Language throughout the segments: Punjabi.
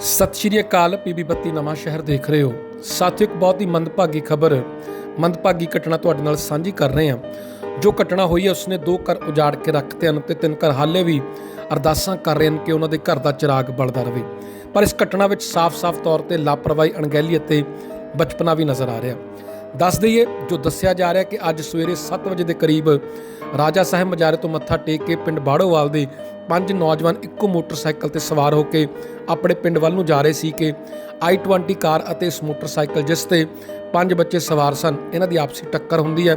ਸਤਿ ਸ਼੍ਰੀ ਅਕਾਲ ਪੀਬੀ ਬੱਤੀ ਨਵਾਂ ਸ਼ਹਿਰ ਦੇਖ ਰਹੇ ਹੋ। ਸਾਥੀਓ, ਇੱਕ ਬਹੁਤ ਹੀ ਮੰਦਭਾਗੀ ਖਬਰ, ਮੰਦਭਾਗੀ ਘਟਨਾ ਤੁਹਾਡੇ ਨਾਲ ਸਾਂਝੀ ਕਰ ਰਹੇ ਹਾਂ। ਜੋ ਘਟਨਾ ਹੋਈ ਹੈ, ਉਸਨੇ ਦੋ ਘਰ ਉਜਾੜ ਕੇ ਰੱਖਤੇ ਹਨ ਤੇ ਤਿੰਨ ਘਰ ਹਾਲੇ ਵੀ ਅਰਦਾਸਾਂ ਕਰ ਰਹੇ ਹਨ ਕਿ ਉਹਨਾਂ ਦੇ ਘਰ ਦਾ ਚਿਰਾਗ ਬਲਦਾ ਰਹੇ। ਪਰ ਇਸ ਘਟਨਾ ਵਿੱਚ ਸਾਫ਼-ਸਾਫ਼ ਤੌਰ ਤੇ ਲਾਪਰਵਾਹੀ ਅਣਗਹਿਲੀ ਅਤੇ ਬਚਪਨਾ ਵੀ ਨਜ਼ਰ ਆ ਰਿਹਾ। ਦੱਸ ਦਈਏ, ਜੋ ਦੱਸਿਆ ਜਾ ਰਿਹਾ ਕਿ ਅੱਜ ਸਵੇਰੇ 7 ਵਜੇ ਦੇ ਕਰੀਬ ਰਾਜਾ ਸਾਹਿਬ ਮਜਾਰੇ ਤੋਂ ਮੱਥਾ ਟੇਕ ਕੇ ਪਿੰਡ ਬਾੜੋਵਾਲ ਦੇ ਪੰਜ ਨੌਜਵਾਨ ਇੱਕੋ ਮੋਟਰਸਾਈਕਲ ਤੇ ਸਵਾਰ ਹੋ ਕੇ ਆਪਣੇ ਪਿੰਡ ਵੱਲ ਨੂੰ ਜਾ ਰਹੇ ਸੀ ਕਿ i20 ਕਾਰ ਅਤੇ ਇਸ ਮੋਟਰਸਾਈਕਲ ਜਿਸ ਤੇ ਪੰਜ ਬੱਚੇ ਸਵਾਰ ਸਨ, ਇਹਨਾਂ ਦੀ ਆਪਸੀ ਟੱਕਰ ਹੁੰਦੀ ਹੈ।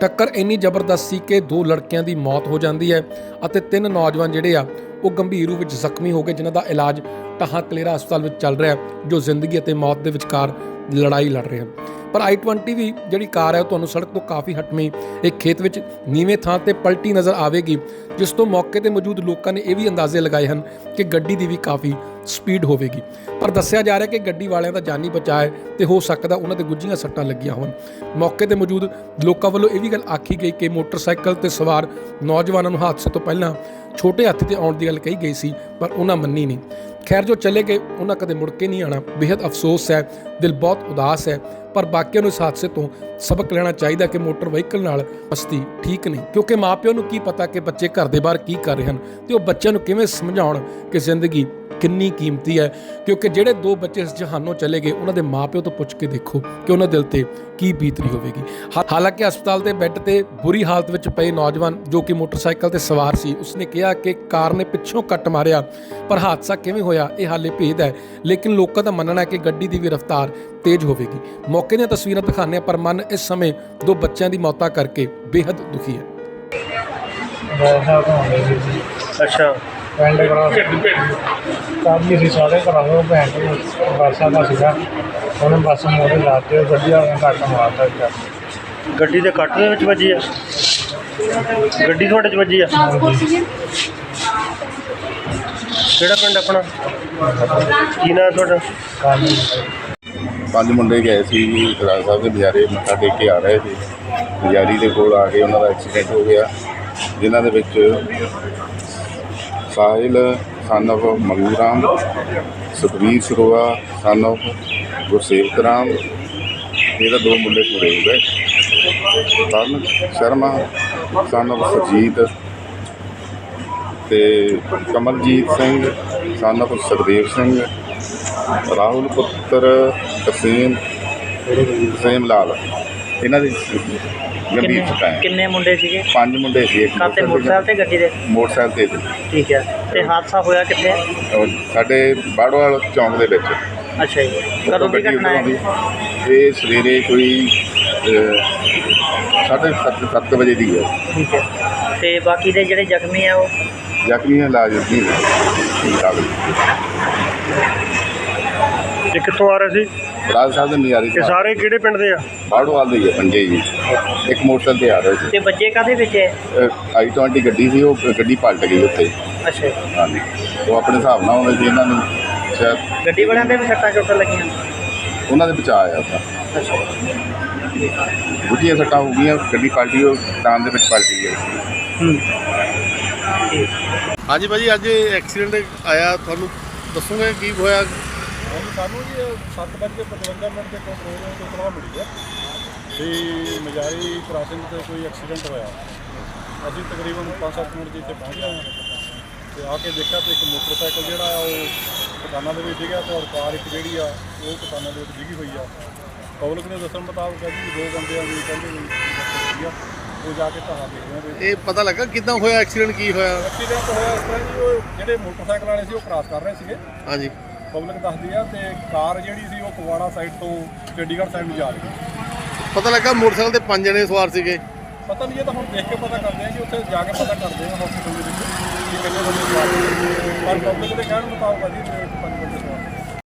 ਟੱਕਰ ਇੰਨੀ ਜ਼ਬਰਦਸਤ ਸੀ ਕਿ ਦੋ ਲੜਕਿਆਂ ਦੀ ਮੌਤ ਹੋ ਜਾਂਦੀ ਹੈ ਅਤੇ ਤਿੰਨ ਨੌਜਵਾਨ ਜਿਹੜੇ ਆ, ਉਹ ਗੰਭੀਰ ਰੂਪ ਵਿੱਚ ਜ਼ਖਮੀ ਹੋ ਗਏ, ਜਿਨ੍ਹਾਂ ਦਾ ਇਲਾਜ ਟਾਹਾਂ ਕਲੇਰਾ ਹਸਪਤਾਲ ਵਿੱਚ ਚੱਲ ਰਿਹਾ ਜੋ ਜ਼ਿੰਦਗੀ ਅਤੇ ਮੌਤ ਦੇ ਵਿਚਕਾਰ ਲੜਾਈ ਲੜ ਰਹੇ ਹਨ। ਪਰ i20 ਵੀ ਜਿਹੜੀ ਕਾਰ ਹੈ ਉਹ ਤੁਹਾਨੂੰ ਸੜਕ ਤੋਂ ਕਾਫੀ ਹਟਵੀਂ ਇੱਕ ਖੇਤ ਵਿੱਚ ਨੀਵੇਂ ਥਾਂ ਤੇ ਪਲਟੀ ਨਜ਼ਰ ਆਵੇਗੀ, ਜਿਸ ਤੋਂ ਮੌਕੇ ਤੇ ਮੌਜੂਦ ਲੋਕਾਂ ਨੇ ਇਹ ਵੀ ਅੰਦਾਜ਼ੇ ਲਗਾਏ ਹਨ ਕਿ ਗੱਡੀ ਦੀ ਵੀ ਕਾਫੀ ਸਪੀਡ ਹੋਵੇਗੀ। ਪਰ ਦੱਸਿਆ ਜਾ ਰਿਹਾ ਕਿ ਗੱਡੀ ਵਾਲਿਆਂ ਦਾ ਜਾਨੀ ਬਚਾਅ ਹੈ ਤੇ ਹੋ ਸਕਦਾ ਉਹਨਾਂ ਦੇ ਗੁੱਝੀਆਂ ਸੱਟਾਂ ਲੱਗੀਆਂ ਹੋਣ। ਮੌਕੇ ਤੇ ਮੌਜੂਦ ਲੋਕਾਂ ਵੱਲੋਂ ਇਹ ਵੀ ਗੱਲ ਆਖੀ ਗਈ ਕਿ ਮੋਟਰਸਾਈਕਲ ਤੇ ਸਵਾਰ ਨੌਜਵਾਨਾਂ ਨੂੰ ਹਾਦਸੇ ਤੋਂ ਪਹਿਲਾਂ ਛੋਟੇ ਹੱਥ ਤੇ ਆਉਣ ਦੀ ਗੱਲ ਕਹੀ ਗਈ ਸੀ, ਪਰ ਉਹਨਾਂ ਮੰਨੀ ਨਹੀਂ। ਖੈਰ, ਜੋ ਚਲੇ ਗਏ, ਉਹਨਾਂ ਕਦੇ ਮੁੜ ਕੇ ਨਹੀਂ ਆਣਾ ਬੇहद ਅਫਸੋਸ ਹੈ, ਦਿਲ ਬਹੁਤ ਉਦਾਸ ਹੈ, ਪਰ ਬਾਕੀਆਂ ਨੂੰ ਇਸ ਹਾਦਸੇ ਤੋਂ ਸਬਕ ਲੈਣਾ ਚਾਹੀਦਾ ਕਿ ਮੋਟਰ ਵਹੀਕਲ ਨਾਲ ਮਸਤੀ ਠੀਕ ਨਹੀਂ। ਕਿਉਂਕਿ ਮਾਪਿਆਂ ਨੂੰ ਕੀ ਪਤਾ ਕਿ ਬੱਚੇ ਘਰ ਦੇ ਬਾਹਰ ਕੀ ਕਰ ਰਹੇ ਹਨ ਤੇ ਉਹ ਬੱਚਿਆਂ ਨੂੰ ਕਿਵੇਂ ਸਮਝਾਉਣ ਕਿ ਜ਼ਿੰਦਗੀ ਕਿੰਨੀ ਕੀਮਤੀ ਹੈ, ਕਿਉਂਕਿ ਜਿਹੜੇ ਦੋ ਬੱਚੇ ਇਸ ਜਹਾਨੋਂ ਚਲੇ ਗਏ, ਉਹਨਾਂ ਦੇ ਮਾਪਿਓ ਤੋਂ ਪੁੱਛ ਕੇ ਦੇਖੋ ਕਿ ਉਹਨਾਂ ਦਿਲ ਤੇ ਕੀ ਬੀਤਰੀ ਹੋਵੇਗੀ। ਹਾ- ਹਾਲਾਂਕਿ ਹਸਪਤਾਲ ਦੇ ਬੈੱਡ ਤੇ ਬੁਰੀ ਹਾਲਤ ਵਿੱਚ ਪਏ ਨੌਜਵਾਨ ਜੋ ਕਿ ਮੋਟਰਸਾਈਕਲ ਤੇ ਸਵਾਰ ਸੀ, ਉਸਨੇ ਕਿਹਾ ਕਿ ਕਾਰ ਨੇ ਪਿੱਛੋਂ ਕੱਟ ਮਾਰਿਆ, ਪਰ ਹਾਦਸਾ ਕਿਵੇਂ ਹੋਇਆ, ਇਹ ਹਾਲੇ ਭੇਦ ਹੈ। ਲੇਕਿਨ ਲੋਕਾਂ ਦਾ ਮੰਨਣਾ ਹੈ ਕਿ ਗੱਡੀ ਦੀ ਵੀ ਰਫ਼ਤਾਰ ਤੇਜ਼ ਹੋਵੇਗੀ। ਮੌਕੇ ਦੀਆਂ ਤਸਵੀਰਾਂ ਦਿਖਾਉਂਦੇ ਹਾਂ, ਪਰ ਮਨ ਇਸ ਸਮੇਂ ਦੋ ਬੱਚਿਆਂ ਦੀ ਮੌਤਾਂ ਕਰਕੇ ਬੇहद ਦੁਖੀ ਹੈ। ਅੱਛਾ। ਪਿੰਡ ਕਰਾ ਕਾਫੀ ਸੀ ਸਾਰੇ ਘਰਾਂ ਨੂੰ ਭੈਣ ਬੱਸਾਂ ਦਾ ਸੀਗਾ। ਉਹਨੇ ਬੱਸ ਮੋੜੇ ਲਾਤੇ ਉਹ ਗੱਡੀ ਵਾਲੇ ਨੇ ਕੱਟ ਮਾਰਤਾ ਇੱਕ। ਗੱਡੀ ਦੇ ਕੱਟ ਦੇ ਵਿੱਚ ਵੱਜੀ ਆ? ਗੱਡੀ ਤੁਹਾਡੇ 'ਚ ਵੱਜੀ ਆ? ਕਿਹੜਾ ਪਿੰਡ ਆਪਣਾ? ਕੀ ਨਾਂ ਤੁਹਾਡਾ? ਕਾਫੀ ਪੰਜ ਮੁੰਡੇ ਗਏ ਸੀ ਜੀ ਰਾਜ ਸਾਹਿਬ ਦੇ ਬਜ਼ਾਰੇ ਮੱਥਾ ਟੇਕ ਕੇ ਆ ਰਹੇ ਸੀ। ਬਜ਼ਾਰੀ ਦੇ ਕੋਲ ਆ ਕੇ ਉਹਨਾਂ ਦਾ ਐਕਸੀਡੈਂਟ ਹੋ ਗਿਆ। ਜਿਨ੍ਹਾਂ ਦੇ ਵਿੱਚ Sahil son of Mangu Ram Sukhbir Saroya son of Gursewak Ram. ਇਹਦਾ ਦੋ ਮੁੰਡੇ ਪੂਰੇ ਹੋ ਗਏ ਤਰਨ ਸ਼ਰਮਾ son of ਸੁਰਜੀਤ ਤੇ ਕਮਲਜੀਤ ਸਿੰਘ son of ਸੁਖਦੇਵ ਸਿੰਘ। ਰਾਹੁਲ ਪੁੱਤਰ ਤਸੀਮ ਤਸੀਮ ਲਾਲ। ਇਹਨਾਂ ਦੀ ਗੰਭੀਰ ਸੱਟਾਂ ਹੈ ਕਿੰਨੇ ਮੁੰਡੇ ਸੀਗੇ? ਪੰਜ ਮੁੰਡੇ ਸੀ ਇੱਕ ਕਾਤੇ ਮੋਟਰਸਾਈਕਲ ਤੇ ਗੱਡੀ ਦੇ ਮੋਟਰਸਾਈਕਲ ਤੇ ਸੀ। ਠੀਕ ਹੈ। ਤੇ ਹਾਦਸਾ ਹੋਇਆ ਕਿੱਥੇ? ਸਾਡੇ ਬਾੜਵਾਲ ਚੌਂਕ ਦੇ ਵਿੱਚ। ਅੱਛਾ ਜੀ। ਕਦੋਂ ਦੀ ਘਟਨਾ ਹੈ? ਦੀ। ਇਹ ਸਵੇਰੇ ਕੋਈ ਅਹ, ਸਾਢੇ ਸੱਤ ਸੱਤ ਵਜੇ ਦੀ ਹੈ। ਠੀਕ ਹੈ। ਤੇ ਬਾਕੀ ਦੇ ਜਿਹੜੇ ਜ਼ਖਮੀ ਆ ਉਹ? ਜ਼ਖਮੀ ਇਲਾਜ ਨਹੀਂ ਇਲਾਜ ਇਹ ਕਿੱਥੋਂ ਆ ਰਹੇ ਸੀ? ਰਾਜ ਸਾਹਿਬ ਦੇ ਮਿਆਰੀ ਇਹ ਸਾਰੇ ਕਿਹੜੇ ਪਿੰਡ ਦੇ ਆ? ਬਾੜਵਾਲ ਦੇ ਹੀ ਹੈ ਪੰਜੇ ਜੀ ਇੱਕ ਮੋਟਰਸਾਈਕਲ ਤੇ ਆ ਰਹੇ ਸੀ। ਤੇ ਬੱਚੇ ਕਾਦੇ ਵਿੱਚ ਹੈ? ਆਈ 20 ਗੱਡੀ ਸੀ ਉਹ ਗੱਡੀ ਪਲਟ ਗਈ ਉੱਥੇ। ਅੱਛਾ। ਜੀ। ਹਾਂਜੀ। ਉਹ ਆਪਣੇ ਹਿਸਾਬ ਨਾਲ ਉਹਨੇ ਜੀ ਇਹਨਾਂ ਨੂੰ ਸ਼ਾਇਦ ਗੱਡੀ ਵਾਲਿਆਂ ਦੇ ਵੀ ਸੱਟਾਂ ਚੋਟਾਂ ਲੱਗੀਆਂ? ਉਹਨਾਂ ਦੇ ਬਚਾਅ ਆ ਉਹਦਾ ਅੱਛਾ। ਗੁੱਝੀਆਂ ਸੱਟਾਂ ਹੋ ਗਈਆਂ ਗੱਡੀ ਪਲਟੀ ਉਹ ਟਾਂ ਦੇ ਵਿੱਚ ਪਲਟੀ ਗਈ ਹਾਂਜੀ ਭਾਜੀ ਅੱਜ ਐਕਸੀਡੈਂਟ ਆਇਆ ਤੁਹਾਨੂੰ ਦੱਸੋਗੇ ਕੀ ਹੋਇਆ? ਸਾਨੂੰ ਜੀ 7:55 ਮਿੰਟ ਦੇ ਕੰਟਰੋਲ ਰੂਮ ਤੋਂ ਇਤਲਾਹ ਮਿਲੀ ਹੈ ਵੀ ਮਜਾਰੀ ਕ੍ਰਾਸਿੰਗ ਤੇ ਕੋਈ ਐਕਸੀਡੈਂਟ ਹੋਇਆ। ਅਸੀਂ ਤਕਰੀਬਨ 5-7 ਮਿੰਟ 'ਚ ਇੱਥੇ ਪਹੁੰਚ ਗਏ ਹਾਂ ਤੇ ਆ ਕੇ ਦੇਖਿਆ ਤੇ ਇੱਕ ਮੋਟਰਸਾਈਕਲ ਜਿਹੜਾ ਆ ਉਹ ਕਿਸਾਨਾਂ ਦੇ ਵਿੱਚ ਡਿੱਗਿਆ ਤੇ ਔਰ ਕਾਰ ਇੱਕ ਜਿਹੜੀ ਆ ਉਹ ਕਿਸਾਨਾਂ ਦੇ ਵਿੱਚ ਡਿੱਗੀ ਹੋਈ ਆ। ਪਬਲਿਕ ਨੇ ਦੱਸਣ ਮੁਤਾਬਕ ਹੈ ਜੀ ਦੋ ਬੰਦਿਆਂ ਦੀ ਕਹਿੰਦੇ ਵੀ ਉਹ ਜਾ ਕੇ ਢਾਹਾਂ ਦੇਖਦੇ ਆ ਇਹ ਪਤਾ ਲੱਗਾ ਕਿੱਦਾਂ ਹੋਇਆ ਐਕਸੀਡੈਂਟ ਕੀ ਹੋਇਆ? ਐਕਸੀਡੈਂਟ ਹੋਇਆ ਇਸ ਤਰ੍ਹਾਂ ਜੀ ਉਹ ਜਿਹੜੇ ਮੋਟਰਸਾਈਕਲ ਵਾਲੇ ਸੀ ਉਹ ਕ੍ਰਾਸ ਕਰ ਰਹੇ ਸੀਗੇ। ਹਾਂਜੀ। ਪਬਲਿਕ ਦੱਸਦੀ ਆ ਤੇ ਕਾਰ ਜਿਹੜੀ ਸੀ ਉਹ ਫਗਵਾੜਾ ਸਾਈਡ ਤੋਂ ਚੰਡੀਗੜ੍ਹ ਸਾਈਡ ਨੂੰ ਜਾ ਰਹੀ ਸੀ ਪਤਾ ਲੱਗਾ ਮੋਟਰਸਾਈਕਲ ਤੇ ਪੰਜ ਜਣੇ ਸਵਾਰ ਸੀਗੇ ਪਤਾ ਨਹੀਂ ਇਹ ਤਾਂ ਹੁਣ ਦੇਖ ਕੇ ਪਤਾ ਕਰਦੇ ਆ ਜੀ ਉੱਥੇ ਜਾ ਕੇ ਪਤਾ ਕਰਦੇ ਆ ਹਸਪੀਟਲ ਦੇ ਵਿੱਚ ਕਿ ਕਿੰਨੇ ਬੰਦੇ ਸਵਾਰ ਨੇ। ਪਰ ਪਬਲਿਕ ਦੇ ਕਹਿਣ ਮੁਤਾਬਕ ਆ ਜੀ ਪੰਜ